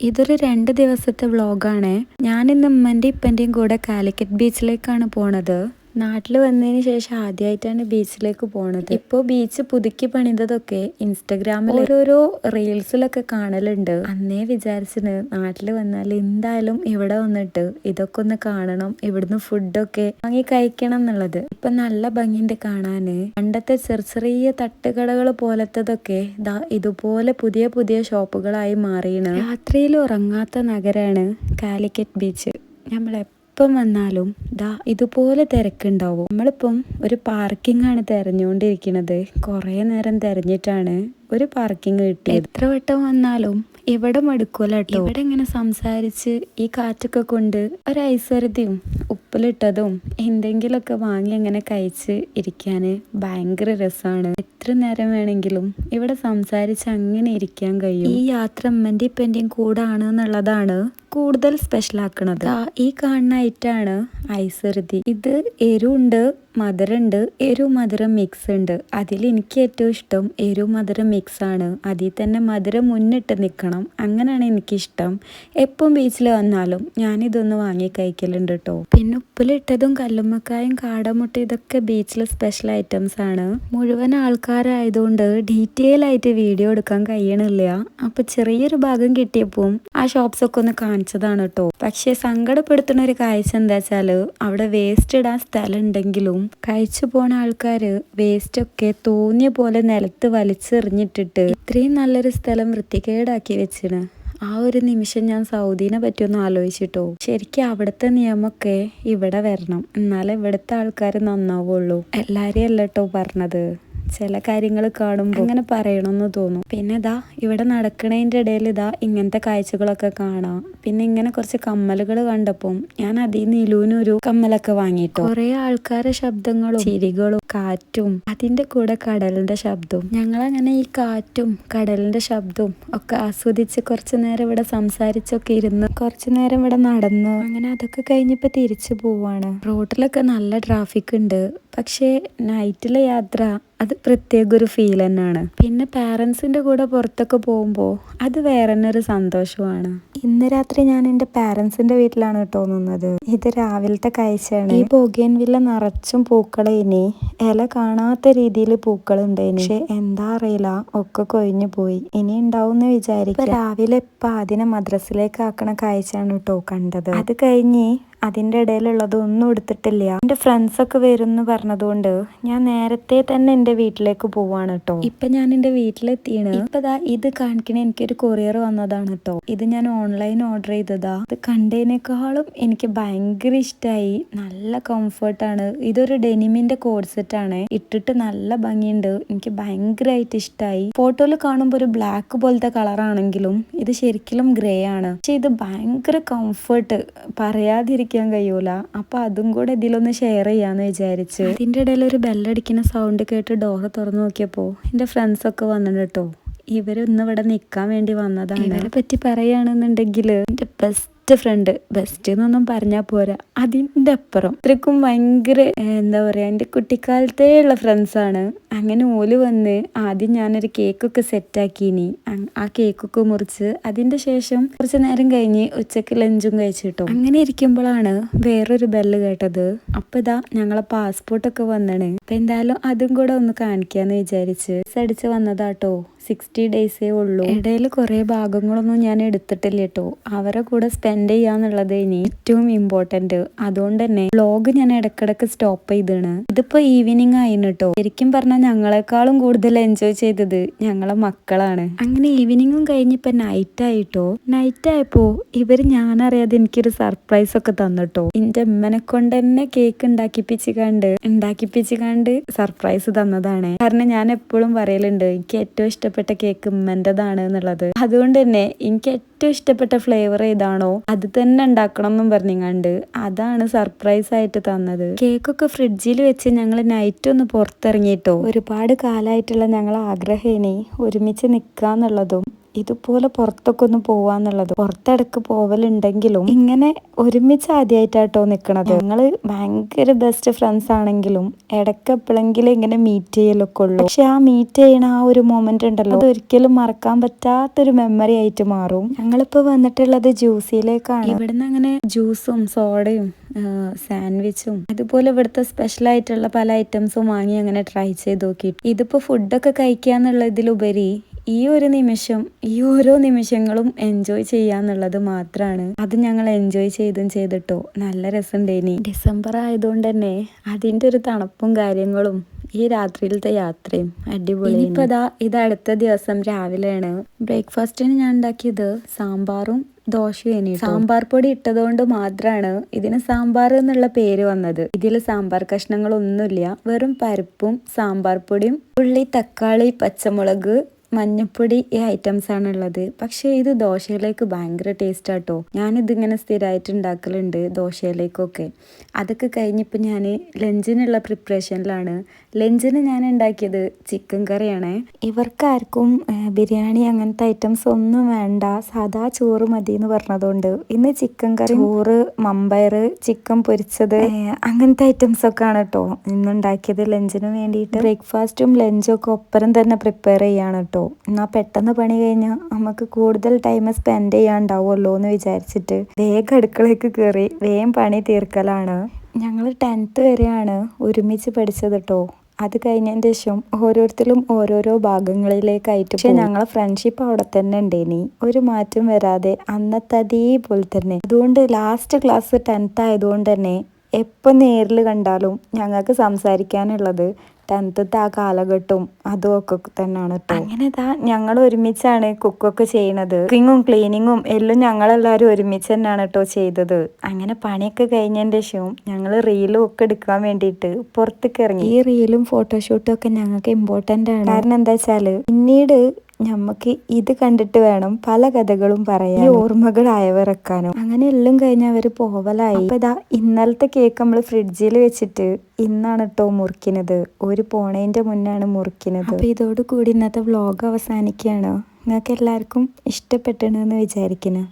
ഇതൊരു രണ്ട് ദിവസത്തെ വ്ളോഗാണ് ഞാനിന്ന് ഇന്ന് ഉമ്മന്റെ ഇപ്പന്റെയും കൂടെ കാലിക്കറ്റ് ബീച്ചിലേക്കാണ് പോണത്. നാട്ടിൽ വന്നതിന് ശേഷം ആദ്യമായിട്ടാണ് ബീച്ചിലേക്ക് പോണത്. ഇപ്പോൾ ബീച്ച് പുതുക്കി പണിതതൊക്കെ ഇൻസ്റ്റഗ്രാമിൽ ഓരോരോ റീൽസിലൊക്കെ കാണലുണ്ട്. അന്നേ വിചാരിച്ചിന് നാട്ടിൽ വന്നാൽ എന്തായാലും ഇവിടെ വന്നിട്ട് ഇതൊക്കെ ഒന്ന് കാണണം ഇവിടുന്ന് ഫുഡൊക്കെ വാങ്ങി കഴിക്കണം എന്നുള്ളത്. ഇപ്പൊ നല്ല ഭംഗിയുണ്ട് കാണാന്. പണ്ടത്തെ ചെറിയ ചെറിയ തട്ടുകടകൾ പോലത്തതൊക്കെ ദാ ഇതുപോലെ പുതിയ പുതിയ ഷോപ്പുകളായി മാറിയാണ് രാത്രിയിൽ ഉറങ്ങാത്ത നഗരാണ് കാലിക്കറ്റ് ബീച്ച്. നമ്മൾ എപ്പം വന്നാലും ദാ ഇതുപോലെ തിരക്കുണ്ടാവും. നമ്മളിപ്പം ഒരു പാർക്കിംഗ് ആണ് തിരഞ്ഞുകൊണ്ടിരിക്കുന്നത് കുറേ നേരം തിരഞ്ഞിട്ടാണ് ഒരു പാർക്കിംഗ് കിട്ടി എത്ര വട്ടം വന്നാലും ഇവിടെ മടുക്കൂല കേട്ടോ ഇവിടെ ഇങ്ങനെ സംസാരിച്ച് ഈ കാറ്റൊക്കെ കൊണ്ട് ഒരു ഐശ്വര്യതയും ഉപ്പിലിട്ടതും എന്തെങ്കിലുമൊക്കെ വാങ്ങി അങ്ങനെ കഴിച്ച് ഇരിക്കാൻ ഭയങ്കര രസമാണ്. എത്ര നേരം വേണമെങ്കിലും ഇവിടെ സംസാരിച്ച് അങ്ങനെ ഇരിക്കാൻ കഴിയും. ഈ യാത്ര അമ്മന്റെ ഇപ്പന്റെയും കൂടാണ് എന്നുള്ളതാണ് കൂടുതൽ സ്പെഷ്യൽ ആക്കണത് ഈ കാണുന്ന ഐറ്റാണ് ഐസറുതി ഇത് എരുണ്ട് മധുരമുണ്ട് എരു മധുരം മിക്സ് ഉണ്ട്. അതിൽ എനിക്ക് ഏറ്റവും ഇഷ്ടം എരു മധുരം മിക്സ് ആണ്. അതിൽ തന്നെ മധുരം മുന്നിട്ട് നിൽക്കണം. അങ്ങനെയാണ് എനിക്കിഷ്ടം. എപ്പം ബീച്ചിൽ വന്നാലും ഞാനിതൊന്ന് വാങ്ങി കഴിക്കലുണ്ട് കേട്ടോ. പിന്നെ ഉപ്പിലിട്ടതും കല്ലുമ്മക്കായും കാടമുട്ട ഇതൊക്കെ ബീച്ചിലെ സ്പെഷ്യൽ ഐറ്റംസ് ആണ്. മുഴുവൻ ആൾക്കാരായതുകൊണ്ട് ഡീറ്റെയിൽ ആയിട്ട് വീഡിയോ എടുക്കാൻ കഴിയണില്ല. അപ്പൊ ചെറിയൊരു ഭാഗം കിട്ടിയപ്പോൾ ആ ഷോപ്സ് ഒക്കെ ഒന്ന് കാണിച്ചതാണ് കേട്ടോ പക്ഷെ സങ്കടപ്പെടുത്തുന്ന ഒരു കാഴ്ച എന്താ വെച്ചാൽ അവിടെ വേസ്റ്റ് ഇടാൻ സ്ഥലം ഉണ്ടെങ്കിലും കഴിച്ചു പോണ ആൾക്കാര് വേസ്റ്റ് ഒക്കെ തോന്നിയ പോലെ നിലത്ത് വലിച്ചെറിഞ്ഞിട്ടിട്ട് ഇത്രയും നല്ലൊരു സ്ഥലം വൃത്തികേടാക്കി വെച്ചിന് ആ ഒരു നിമിഷം ഞാൻ സൗദീനെ പറ്റിയൊന്ന് ആലോചിച്ചിട്ടോ. ശരിക്കും അവിടുത്തെ നിയമമൊക്കെ ഇവിടെ വരണം. എന്നാലേ ഇവിടുത്തെ ആൾക്കാർ നന്നാവുള്ളൂ. എല്ലാരെയും അല്ലട്ടോ പറഞ്ഞത്. ചില കാര്യങ്ങൾ കാണുമ്പോൾ അങ്ങനെ പറയണമെന്ന് തോന്നും. പിന്നെ ഇതാ ഇവിടെ നടക്കണതിന്റെ ഇടയിൽ ഇതാ ഇങ്ങനത്തെ കാഴ്ചകളൊക്കെ കാണാം. പിന്നെ ഇങ്ങനെ കുറച്ച് കമ്മലുകൾ കണ്ടപ്പം ഞാൻ അതിൽ നിന്ന് ഇലൂനൊരു കമ്മലൊക്കെ വാങ്ങിയിട്ടു. കുറെ ആൾക്കാരുടെ ശബ്ദങ്ങളും ചിരികളും കാറ്റും അതിന്റെ കൂടെ കടലിന്റെ ശബ്ദവും. ഞങ്ങളങ്ങനെ ഈ കാറ്റും കടലിന്റെ ശബ്ദവും ഒക്കെ ആസ്വദിച്ച് കുറച്ചു നേരം ഇവിടെ സംസാരിച്ചൊക്കെ ഇരുന്ന് കുറച്ചു നേരം ഇവിടെ നടന്നു അങ്ങനെ അതൊക്കെ കഴിഞ്ഞപ്പോ തിരിച്ചു പോവാണ്. റോഡിലൊക്കെ നല്ല ട്രാഫിക് ഉണ്ട്. പക്ഷേ നൈറ്റിലെ യാത്ര അത് പ്രത്യേക ഒരു ഫീൽ തന്നെയാണ്. പിന്നെ പാരൻസിന്റെ കൂടെ പുറത്തൊക്കെ പോകുമ്പോൾ അത് വേറെ തന്നെ ഒരു സന്തോഷമാണ്. ഇന്ന് രാത്രി ഞാൻ എന്റെ പാരൻസിന്റെ വീട്ടിലാണ് കേട്ടോ നിന്നത്. ഇത് രാവിലത്തെ കാഴ്ചയാണ്. ഈ വില്ല നിറച്ചും പൂക്കളെ ഇനി ഇല കാണാത്ത രീതിയിൽ പൂക്കളുണ്ട് ഇനി പക്ഷെ എന്താ അറിയില്ല ഒക്കെ കൊഴിഞ്ഞു പോയി. ഇനി ഉണ്ടാവും വിചാരിക്കും. രാവിലെ ഇപ്പം അതിനെ മദ്രസിലേക്ക് ആക്കണ കാഴ്ചയാണ് കേട്ടോ കണ്ടത്. അത് കഴിഞ്ഞ് അതിന്റെ ഇടയിലുള്ളതൊന്നും എടുത്തിട്ടില്ല. എന്റെ ഫ്രണ്ട്സൊക്കെ വരും എന്ന് പറഞ്ഞതുകൊണ്ട് ഞാൻ നേരത്തെ തന്നെ എന്റെ വീട്ടിലേക്ക് പോവാണ് കേട്ടോ ഇപ്പൊ ഞാൻ എന്റെ വീട്ടിലെത്തിയാണ് ഇപ്പൊ ദാ ഇത് കാണിക്കണ എനിക്കൊരു കൊറിയർ വന്നതാണ് കേട്ടോ ഇത് ഞാൻ ഓൺലൈൻ ഓർഡർ ചെയ്തതാ. ഇത് കണ്ടതിനേക്കാളും എനിക്ക് ഭയങ്കര ഇഷ്ടമായി നല്ല കംഫർട്ടാണ് ഇതൊരു ഡെനിമിന്റെ കോഡ്സെറ്റാണ്. ഇട്ടിട്ട് നല്ല ഭംഗിയുണ്ട്. എനിക്ക് ഭയങ്കരമായിട്ട് ഇഷ്ടമായി ഫോട്ടോയിൽ കാണുമ്പോൾ ഒരു ബ്ലാക്ക് പോലത്തെ കളറാണെങ്കിലും ഇത് ശരിക്കും ഗ്രേ ആണ്. പക്ഷെ ഇത് ഭയങ്കര കംഫർട്ട് പറയാതിരിക്കും ഇരിക്കാൻ കഴിയൂല. അപ്പൊ അതും കൂടെ ഇതിലൊന്ന് ഷെയർ ചെയ്യാന്ന് വിചാരിച്ച്. അതിന്റെ ഇടയിൽ ഒരു ബെല്ലടിക്കുന്ന സൗണ്ട് കേട്ട് ഡോറ് തുറന്നു നോക്കിയപ്പോ എന്റെ ഫ്രണ്ട്സ് ഒക്കെ വന്നിട്ട് കേട്ടോ ഇവരൊന്ന് ഇവിടെ നിക്കാൻ വേണ്ടി വന്നതാണ്. ഇവരെ പറ്റി പറയുകയാണെന്നുണ്ടെങ്കിൽ എന്റെ ബെസ്റ്റ് ഫ്രണ്ട് ബെസ്റ്റ് എന്നൊന്നും പറഞ്ഞാ പോരാ. അതിന്റെ അപ്പുറം ഇത്രക്കും ഭയങ്കര എന്താ പറയുക എന്റെ കുട്ടിക്കാലത്തേ ഉള്ള ഫ്രണ്ട്സാണ് അങ്ങനെ ഓൽ വന്ന് ആദ്യം ഞാനൊരു കേക്കൊക്കെ സെറ്റാക്കിനി. ആ കേക്കൊക്കെ മുറിച്ച് അതിന്റെ ശേഷം കുറച്ച് നേരം കഴിഞ്ഞ് ഉച്ചയ്ക്ക് ലഞ്ചും കഴിച്ചു കിട്ടും അങ്ങനെ ഇരിക്കുമ്പോഴാണ് വേറൊരു ബെല്ല് കേട്ടത്. അപ്പം ഇതാ ഞങ്ങളെ പാസ്പോർട്ടൊക്കെ വന്നാണ്. അപ്പം എന്തായാലും അതും കൂടെ ഒന്ന് കാണിക്കാന്ന് വിചാരിച്ച് അടിച്ച് വന്നതാട്ടോ. സിക്സ്റ്റി ഡേയ്സേ ഉള്ളൂ. ഇടയിൽ കുറേ ഭാഗങ്ങളൊന്നും ഞാൻ എടുത്തിട്ടില്ല കേട്ടോ അവരെ കൂടെ സ്പെൻഡ് ചെയ്യാന്നുള്ളത് ഇനി ഏറ്റവും ഇമ്പോർട്ടന്റ് അതുകൊണ്ട് തന്നെ വ്ളോഗ് ഞാൻ ഇടക്കിടക്ക് സ്റ്റോപ്പ് ചെയ്താണ്. ഇതിപ്പോൾ ഈവനിങ് ആയിന് കേട്ടോ ശരിക്കും പറഞ്ഞാൽ ഞങ്ങളെക്കാളും കൂടുതൽ എൻജോയ് ചെയ്തത് ഞങ്ങളെ മക്കളാണ്. അങ്ങനെ ഈവനിങ്ങും കഴിഞ്ഞിപ്പോൾ നൈറ്റ് ആയിട്ടോ. നൈറ്റ് ആയപ്പോ ഇവർ ഞാനറിയാതെ എനിക്കൊരു സർപ്രൈസ് ഒക്കെ തന്നിട്ടോ. എന്റെ അമ്മനെ കൊണ്ട് തന്നെ കേക്ക് ഉണ്ടാക്കിപ്പിച്ച് കണ്ട് ഉണ്ടാക്കിപ്പിച്ച് കണ്ട് സർപ്രൈസ് തന്നതാണ്. കാരണം ഞാൻ എപ്പോഴും പറയലുണ്ട് എനിക്ക് ഏറ്റവും ഇഷ്ടപ്പെട്ട ഇഷ്ടപ്പെട്ട കേക്ക് ഉമ്മന്റെതാണ് എന്നുള്ളത്. അതുകൊണ്ട് തന്നെ എനിക്ക് ഏറ്റവും ഇഷ്ടപ്പെട്ട ഫ്ലേവർ ഏതാണോ അത് തന്നെ ഉണ്ടാക്കണം എന്നും പറഞ്ഞിങ്ങാണ്ട് അതാണ് സർപ്രൈസ് ആയിട്ട് തന്നത്. കേക്കൊക്കെ ഫ്രിഡ്ജിൽ വെച്ച് ഞങ്ങൾ നൈറ്റ് ഒന്ന് പുറത്തിറങ്ങിയിട്ടോ ഒരുപാട് കാലമായിട്ടുള്ള ഞങ്ങൾ ആഗ്രഹേനെ ഒരുമിച്ച് നിൽക്കുക എന്നുള്ളതും ഇതുപോലെ പുറത്തൊക്കെ ഒന്ന് പോവാന്നുള്ളത്. പുറത്തിടക്ക് പോവലുണ്ടെങ്കിലും ഇങ്ങനെ ഒരുമിച്ച് ആദ്യമായിട്ടാട്ടോ നിക്കണത്. ഞങ്ങൾ ഭയങ്കര ബെസ്റ്റ് ഫ്രണ്ട്സ് ആണെങ്കിലും ഇടയ്ക്ക് എപ്പോഴെങ്കിലും ഇങ്ങനെ മീറ്റ് ചെയ്യലൊക്കെ ഉള്ളൂ. പക്ഷെ ആ മീറ്റ് ചെയ്യണ ആ ഒരു മൊമെന്റ് ഉണ്ടല്ലോ. അതൊരിക്കലും മറക്കാൻ പറ്റാത്തൊരു മെമ്മറി ആയിട്ട് മാറും. ഞങ്ങളിപ്പോ വന്നിട്ടുള്ളത് ജ്യൂസിയിലേക്കാണ് ഇവിടുന്ന് അങ്ങനെ ജ്യൂസും സോഡയും സാൻഡ്വിച്ചും അതുപോലെ ഇവിടുത്തെ സ്പെഷ്യൽ ആയിട്ടുള്ള പല ഐറ്റംസും വാങ്ങി അങ്ങനെ ട്രൈ ചെയ്ത് നോക്കി ഇതിപ്പോൾ ഫുഡൊക്കെ കഴിക്കുക എന്നുള്ളതിലുപരി ഈ ഒരു നിമിഷം ഈ ഓരോ നിമിഷങ്ങളും എൻജോയ് ചെയ്യാന്നുള്ളത് മാത്രമാണ് അത് ഞങ്ങൾ എൻജോയ് ചെയ്തും ചെയ്തിട്ടോ? നല്ല രസമുണ്ടേനി ഡിസംബർ ആയതുകൊണ്ട് തന്നെ അതിന്റെ ഒരു തണുപ്പും കാര്യങ്ങളും ഈ രാത്രിയിലത്തെ യാത്രയും അടിപൊളി ഇപ്പൊ ഇതാ ഇത് അടുത്ത ദിവസം രാവിലെയാണ്. ബ്രേക്ക്ഫാസ്റ്റിന് ഞാൻ ഉണ്ടാക്കിയത് സാമ്പാറും ദോശയും സാമ്പാർ പൊടി ഇട്ടതുകൊണ്ട് മാത്രമാണ് ഇതിന് സാമ്പാർ എന്നുള്ള പേര് വന്നത്. ഇതിൽ സാമ്പാർ കഷ്ണങ്ങളൊന്നുമില്ല. വെറും പരിപ്പും സാമ്പാർ പൊടിയും ഉള്ളി തക്കാളി പച്ചമുളക് മഞ്ഞപ്പൊടി ഈ ഐറ്റംസ് ആണ് ഉള്ളത് പക്ഷേ ഇത് ദോശയിലേക്ക് ഭയങ്കര ടേസ്റ്റ് ആട്ടോ. ഞാനിതിങ്ങനെ സ്ഥിരമായിട്ട് ഉണ്ടാക്കലുണ്ട് ദോശയിലേക്കൊക്കെ. അതൊക്കെ കഴിഞ്ഞിപ്പോൾ ഞാൻ ലഞ്ചിനുള്ള പ്രിപ്പറേഷനിലാണ് ലഞ്ചിന് ഞാൻ ഉണ്ടാക്കിയത് ചിക്കൻ കറിയാണ്. ഇവർക്കാർക്കും ബിരിയാണി അങ്ങനത്തെ ഐറ്റംസ് ഒന്നും വേണ്ട. സാധാ ചോറ് മതി എന്ന് പറഞ്ഞതുകൊണ്ട് ഇന്ന് ചിക്കൻ കറി ചോറ് മമ്പയർ ചിക്കൻ പൊരിച്ചത്. അങ്ങനത്തെ ഐറ്റംസ് ഒക്കെ ആണ് കേട്ടോ ഇന്നുണ്ടാക്കിയത് ലഞ്ചിന് വേണ്ടിയിട്ട്. ബ്രേക്ക്ഫാസ്റ്റും ലഞ്ചും ഒക്കെ ഒപ്പരം തന്നെ പ്രിപ്പയർ ചെയ്യാണ് കേട്ടോ എന്നാൽ പെട്ടെന്ന് പണി കഴിഞ്ഞാൽ നമുക്ക് കൂടുതൽ ടൈം സ്പെൻഡ് ചെയ്യാണ്ടാവുമല്ലോ എന്ന് വിചാരിച്ചിട്ട് വേഗം അടുക്കളയ്ക്ക് കയറി വേഗം പണി തീർക്കലാണ്. ഞങ്ങൾ ടെൻത്ത് വരെയാണ് ഒരുമിച്ച് പഠിച്ചത് കേട്ടോ അത് കഴിഞ്ഞതിന് ശേഷം ഓരോരുത്തരും ഓരോരോ ഭാഗങ്ങളിലേക്കായിട്ട് പക്ഷെ ഞങ്ങളെ ഫ്രണ്ട്ഷിപ്പ് അവിടെ തന്നെ ഉണ്ടേനി. ഒരു മാറ്റം വരാതെ അന്നത്തെ അതേപോലെ തന്നെ. അതുകൊണ്ട് ലാസ്റ്റ് ക്ലാസ് ടെൻത്ത് ആയതുകൊണ്ട് തന്നെ എപ്പോൾ നേരിൽ കണ്ടാലും ഞങ്ങൾക്ക് സംസാരിക്കാനുള്ളത് ടെൻത്തത്തെ ആ കാലഘട്ടവും അതും ഒക്കെ തന്നെയാണ് കേട്ടോ അങ്ങനെ ഇതാ ഞങ്ങൾ ഒരുമിച്ചാണ് കുക്കൊക്കെ ചെയ്യണത്. കുക്കിങ്ങും ക്ലീനിങ്ങും എല്ലാം ഞങ്ങളെല്ലാവരും ഒരുമിച്ച് തന്നെയാണ് കേട്ടോ ചെയ്തത്. അങ്ങനെ പണിയൊക്കെ കഴിഞ്ഞതിന്റെ ശേഷവും ഞങ്ങൾ റീലും ഒക്കെ എടുക്കാൻ വേണ്ടിയിട്ട് പുറത്തേക്ക് ഇറങ്ങി. ഈ റീലും ഫോട്ടോഷൂട്ടും ഒക്കെ ഞങ്ങൾക്ക് ഇമ്പോർട്ടന്റ് ആണ്. കാരണം എന്താ വെച്ചാൽ പിന്നീട് നമുക്ക് ഇത് കണ്ടിട്ട് വേണം പല കഥകളും പറയാൻ. അയവിറക്കാനും അങ്ങനെ എല്ലാം കഴിഞ്ഞ് അവർ പോവലായി. അപ്പൊ ഇതാ ഇന്നലത്തെ കേക്ക് നമ്മൾ ഫ്രിഡ്ജിൽ വെച്ചിട്ട് ഇന്നാണ് കേട്ടോ മുറിക്കുന്നത് ഒരു പോണേന്റെ മുന്നാണ് മുറിക്കുന്നത് അപ്പൊ ഇതോടുകൂടി ഇന്നത്തെ വ്ലോഗ് അവസാനിക്കുകയാണ് നിങ്ങൾക്ക് എല്ലാവർക്കും ഇഷ്ടപ്പെട്ടെന്ന് വിചാരിക്കുന്നു